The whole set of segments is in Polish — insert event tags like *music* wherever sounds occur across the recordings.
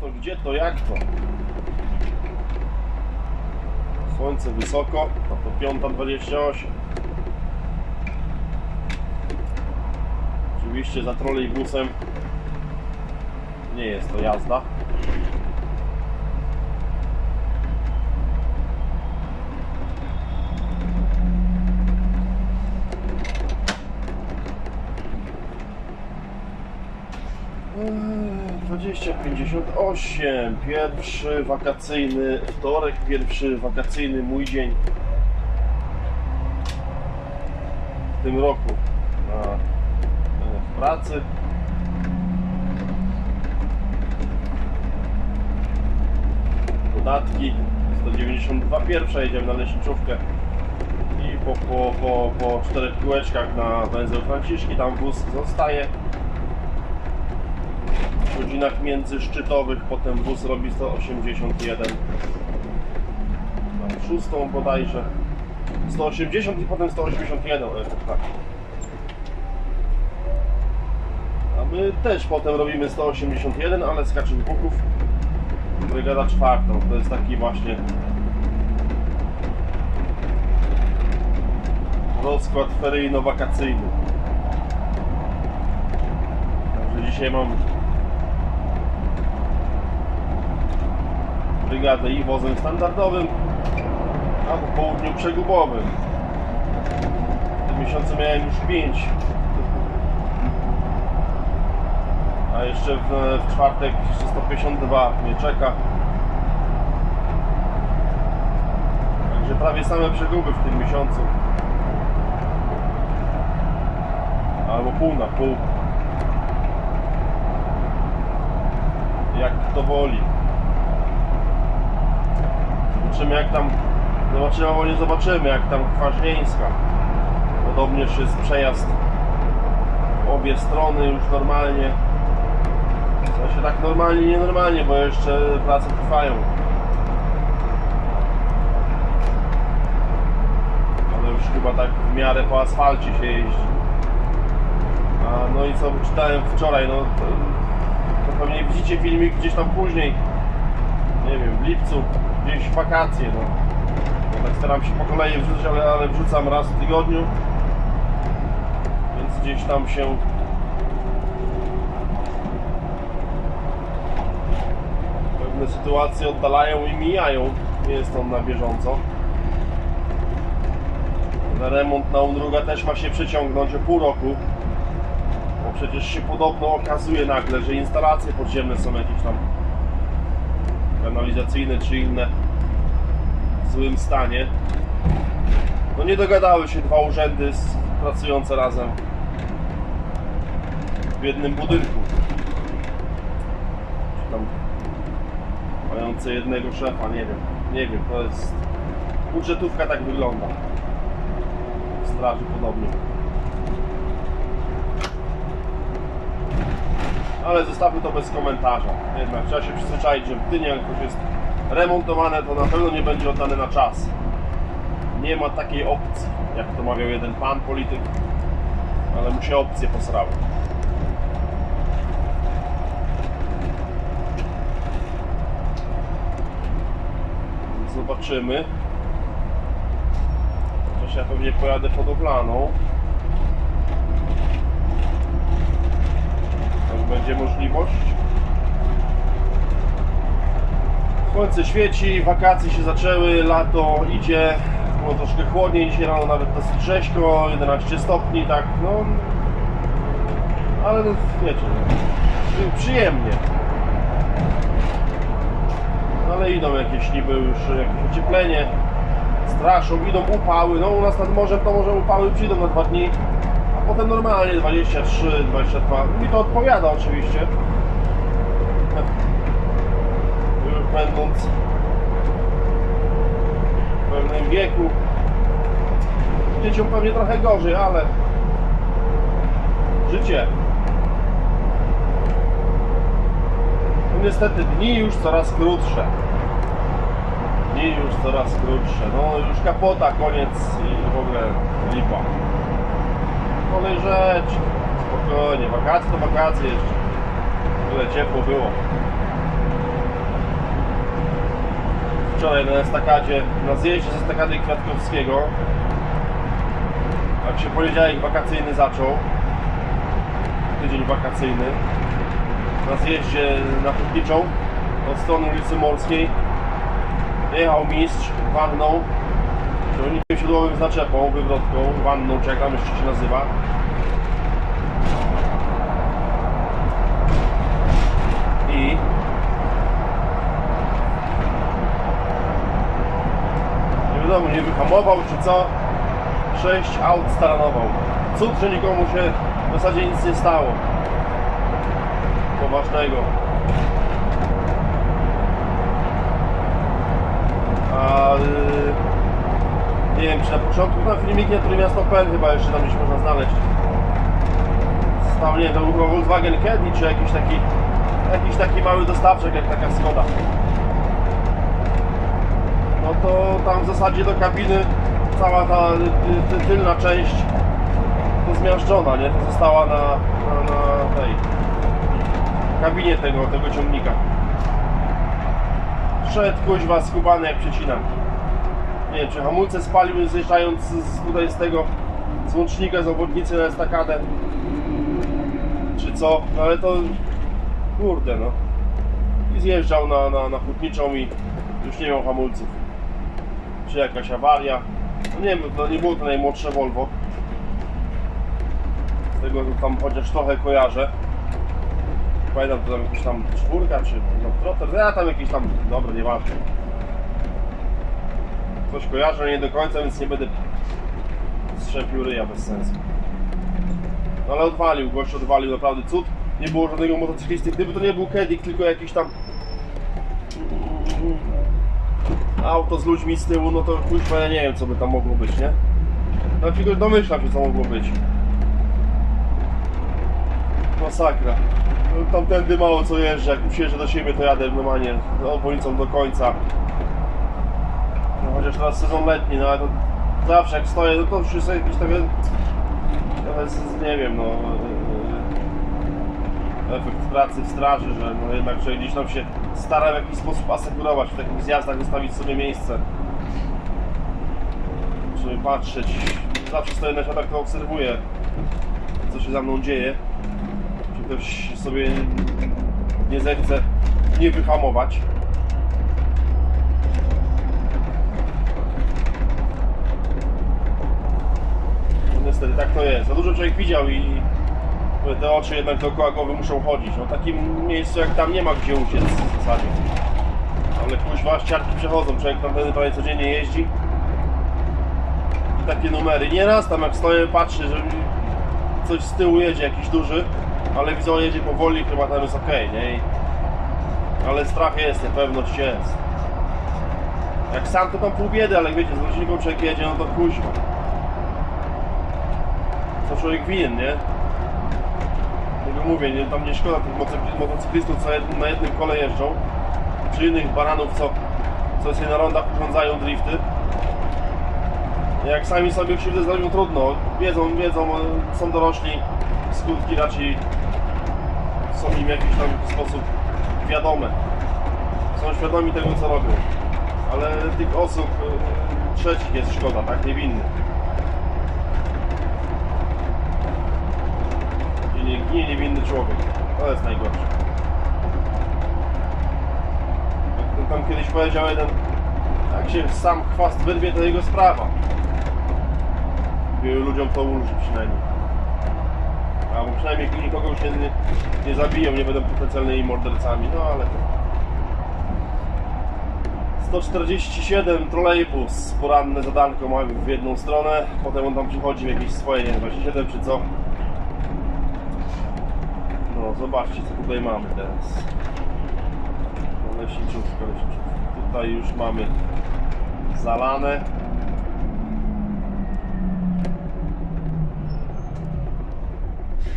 to, gdzie to, jak to. Słońce wysoko, a to 5.28. Oczywiście za trolejbusem nie jest to jazda. Mm. 20.58, pierwszy wakacyjny wtorek, pierwszy wakacyjny mój dzień w tym roku na, e, w pracy. Dodatki 192 pierwsza, jedziemy na leśniczówkę i po, po, po, po czterech kółeczkach na węzeł Franciszki, tam wóz zostaje godzinach międzyszczytowych, potem wóz robi 181 na szóstą bodajże. 180 i potem 181 e, tak. A my też potem robimy 181, ale z Buków. Brygada czwartą, to jest taki właśnie rozkład feryjno-wakacyjny. Także dzisiaj mam brygadę i wozem standardowym, a po południu przegubowym. W tym miesiącu miałem już 5. A jeszcze w, w czwartek jeszcze 152 mnie czeka. Także prawie same przeguby w tym miesiącu. Albo pół na pół. Jak to woli. Zobaczymy jak tam Zobaczymy, albo nie zobaczymy jak tam Kwaźnieńska Podobnież jest przejazd obie strony już normalnie. W sensie tak normalnie, nienormalnie, bo jeszcze prace trwają. Ale już chyba tak w miarę po asfalcie się jeździ. A, No i co czytałem wczoraj, no to, to pewnie widzicie filmik gdzieś tam później. Nie wiem, w lipcu, gdzieś wakacje, no. tak staram się po kolei wrzucać, ale, ale wrzucam raz w tygodniu. Więc gdzieś tam się pewne sytuacje oddalają i mijają. Nie jest on na bieżąco. Na remont na Undruga też ma się przeciągnąć o pół roku. Bo przecież się podobno okazuje nagle, że instalacje podziemne są jakieś tam kanalizacyjne czy inne złym stanie. No nie dogadały się dwa urzędy pracujące razem w jednym budynku. Czy tam mające jednego szefa, nie wiem. Nie wiem, to jest... Budżetówka tak wygląda. W straży podobnie. ale zostawmy to bez komentarza. Jednak trzeba się przyzwyczaić, że w Gdyni jak coś jest remontowane, to na pewno nie będzie oddane na czas. Nie ma takiej opcji, jak to mawiał jeden pan polityk, ale mu się opcje posrały. Zobaczymy. Chociaż ja pewnie pojadę hodowlaną. Będzie możliwość. Słońce świeci, wakacje się zaczęły, lato idzie, było troszkę chłodniej, dzisiaj rano nawet dosyć rzeźko, 11 stopni, tak, no. Ale wiecie, no, przyjemnie. Ale idą jakieś niby już, jakieś ocieplenie, straszą, idą upały, no u nas nad morzem to może upały przyjdą na dwa dni, a potem normalnie 23, 22. Mi to odpowiada oczywiście. Już będąc w pewnym wieku. Dzieciom pewnie trochę gorzej, ale życie. Niestety dni już coraz krótsze. Dni już coraz krótsze. No już kapota, koniec i w ogóle lipa. Kolej rzecz. Spokojnie, wakacje to wakacje jeszcze. Tyle ciepło było. Wczoraj na estakadzie, na zjeździe z estakady Kwiatkowskiego. Jak się poniedziałek wakacyjny zaczął, tydzień wakacyjny, na zjeździe na Hutniczą od strony ulicy Morskiej. Jechał mistrz wanną, ciągnikiem siodłowym z naczepą, wywrotką, wanną, czy jak tam jeszcze się nazywa. I nie wiadomo, nie wyhamował czy co. Sześć aut staranował. Cud, że nikomu się w zasadzie nic nie stało. Poważnego. A nie wiem, czy na początku na filmikie, który miasto.pl chyba jeszcze tam gdzieś można znaleźć. Stał, nie to był Volkswagen Caddy, czy jakiś taki jakiś taki mały dostawczak, jak taka Skoda. To tam w zasadzie do kabiny cała ta ty, ty, tylna część zmiażdżona, nie? Została na, na, na tej kabinie tego, tego ciągnika. Szedł kuźwa skubany jak przecina. Nie wiem, czy hamulce spalił zjeżdżając z tutaj z tego z łącznika, z obwodnicy na estakadę. Czy co? No ale to kurde no. I zjeżdżał na, na, na hutniczą i już nie miał hamulców. Czy jakaś awaria. No nie wiem, to nie było to najmłodsze Volvo. Z tego tam chociaż trochę kojarzę. Pamiętam to tam jakaś tam czwórka czy no trotter, ja tam jakiś tam, dobra, nieważne. Coś kojarzę, nie do końca, więc nie będę strzępił ryja bez sensu. No ale odwalił, gość odwalił, naprawdę cud. Nie było żadnego motocyklisty, gdyby to nie był Kedik, tylko jakiś tam auto z ludźmi z tyłu, no to kuźwa, ja nie wiem co by tam mogło być, nie? No tylko domyślam się co mogło być. Masakra. No, tamtędy mało co jeżdżę, jak przyjeżdżę do siebie to jadę normalnie obwodnicą do końca. No chociaż teraz sezon letni, no ale to zawsze jak stoję, no to już jest jakiś takie... Z- nie wiem, no... Efekt pracy w straży, że no jednak człowiek gdzieś tam się stara w jakiś sposób asekurować, w takich zjazdach zostawić sobie miejsce. Żeby patrzeć. Zawsze stoję na światach, to obserwuję, co się za mną dzieje. Czy ktoś sobie nie zechce nie wyhamować. Niestety tak to jest. Za dużo człowiek widział i te oczy jednak dookoła głowy muszą chodzić. No takim miejscu jak tam nie ma gdzie uciec w zasadzie. Ale kuźwa ściarki przechodzą. Człowiek tam wtedy prawie codziennie jeździ. I takie numery. Nieraz tam jak stoję patrzę, że coś z tyłu jedzie jakiś duży, ale widzę, że jedzie powoli, chyba tam jest ok, nie? I... Ale strach jest, niepewność jest. Jak sam to tam pół biedy, ale jak wiecie, z rodzinką człowiek jedzie, no to kuźwa. Co człowiek winien, nie? Mówię, nie, tam nie szkoda tych motocyklistów, co na jednym kole jeżdżą, czy innych baranów, co, co sobie na rondach urządzają drifty. Jak sami sobie krzywdę zrobią, trudno. Wiedzą, wiedzą, są dorośli, skutki raczej są im w jakiś tam sposób wiadome. Są świadomi tego, co robią. Ale tych osób e, trzecich jest szkoda, tak? Niewinnych. Gdzie nie ginie niewinny człowiek. To jest najgorsze. Jak to tam kiedyś powiedział jeden, jak się sam chwast wyrwie, to jego sprawa. Wielu ludziom to ulży przynajmniej. Albo przynajmniej nikogo się nie, nie zabiją, nie będą potencjalnymi mordercami, no ale to... 147 trolejbus, poranne zadanko ma w jedną stronę, potem on tam przychodzi w jakieś swoje, nie wiem, 27 czy co. No, zobaczcie co tutaj mamy teraz. Leśniczówka, leśniczówka. Tutaj już mamy zalane.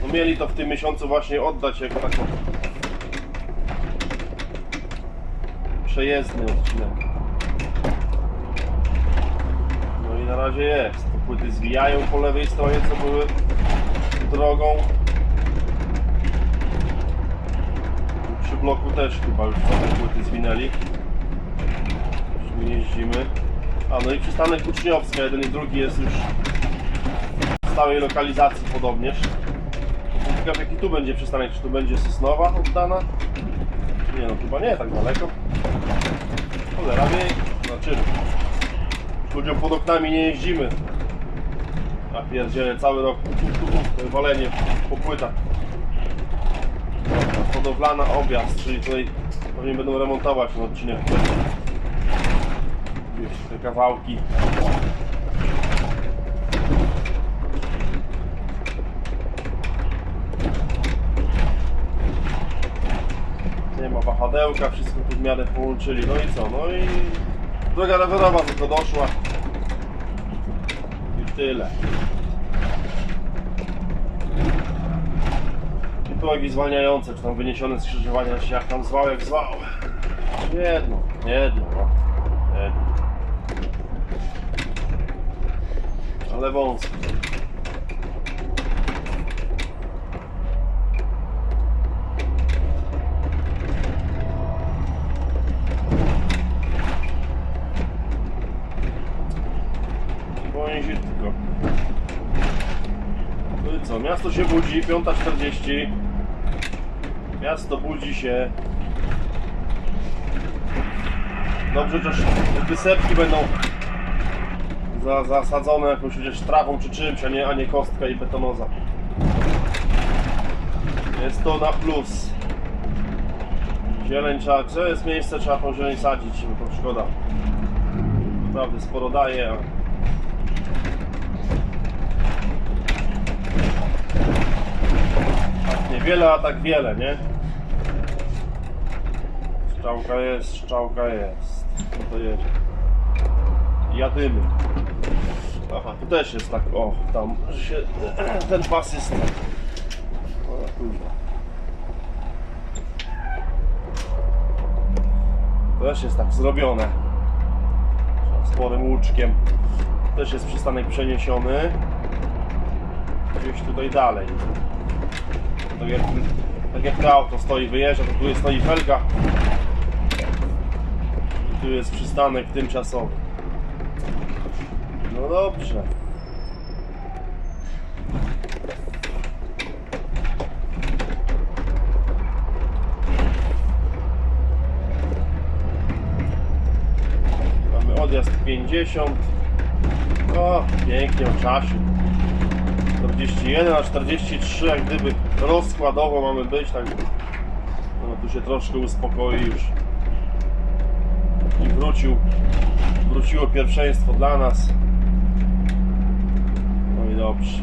No mieli to w tym miesiącu właśnie oddać jako taką przejezdny odcinek. No i na razie jest. Płyty zwijają po lewej stronie, co były drogą. Bloku też chyba już trochę płyty zwinęli. Już jeździmy. A no i przystanek Uczniowska, jeden i drugi jest już w stałej lokalizacji podobnież. Ciekaw jaki tu będzie przystanek, czy tu będzie Sosnowa oddana? Nie no, chyba nie, tak daleko. Cholera wie, na czym? Ludziom pod oknami nie jeździmy. A pierdzielę, cały rok walenie po płytach. Hodowlana objazd, czyli tutaj pewnie będą remontować ten odcinek. Gdzieś te kawałki. Nie ma wahadełka, wszystko tu w miarę połączyli. No i co? No i droga rowerowa tylko doszła. I tyle. Progi zwalniające, czy tam wyniesione z skrzyżowania, czy jak tam zwał, jak zwał. Jedno, jedno, no. jedno. Ale wąsko. Tylko. No co, miasto się budzi, 5.40. Miasto budzi się. Dobrze, chociaż wysepki będą za, zasadzone jakąś chociaż trawą czy czymś, a nie, a nie kostka i betonoza. Jest to na plus. Zieleń trzeba, co jest miejsce, trzeba tą zieleń sadzić, bo to szkoda. Naprawdę sporo daje, Tak niewiele, a tak wiele, nie? Szczałka jest, szczałka jest. No to jedzie. Jadymy. Aha, tu też jest tak, o, tam że się, *clears throat* ten pas jest... O, kurwa. To też jest tak zrobione. Sporym łuczkiem. Też jest przystanek przeniesiony. Gdzieś tutaj dalej. Tak jak, tak jak to auto stoi, wyjeżdża, to tu stoi felga. Tu jest przystanek tymczasowy. No dobrze. Mamy odjazd 50. O, pięknie o czasie. 41 a 43 jak gdyby rozkładowo mamy być, tak no tu się troszkę uspokoi już wrócił. Wróciło pierwszeństwo dla nas. No i dobrze.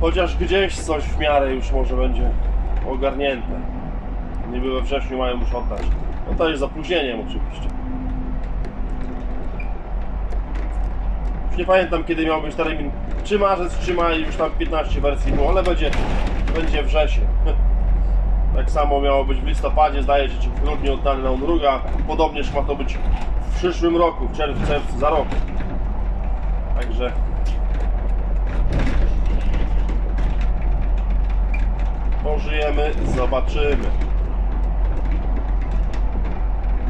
Chociaż gdzieś coś w miarę już może będzie ogarnięte. Niby we wrześniu mają już oddać. No to jest zapóźnieniem oczywiście. Już nie pamiętam kiedy miał być termin. Czy marzec, czy maj, już tam 15 wersji było, ale będzie, będzie wrzesień. *laughs* Tak samo miało być w listopadzie, zdaje się, czy w grudniu oddany na Unruga. Podobnież ma to być w przyszłym roku, w czerwcu, za rok. Także pożyjemy, zobaczymy.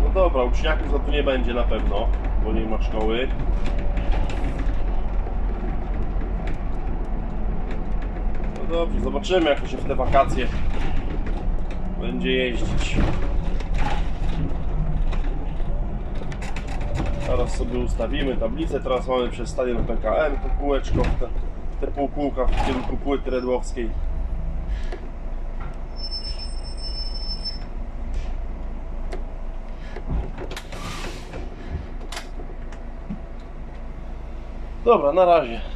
No dobra, uczniaków to tu nie będzie na pewno, bo nie ma szkoły. No dobrze, zobaczymy jak to się w te wakacje będzie jeździć. Teraz sobie ustawimy tablicę, teraz mamy przez stadion PKM to kółeczko, te, te półkółka w kierunku płyty redłowskiej. Dobra, na razie.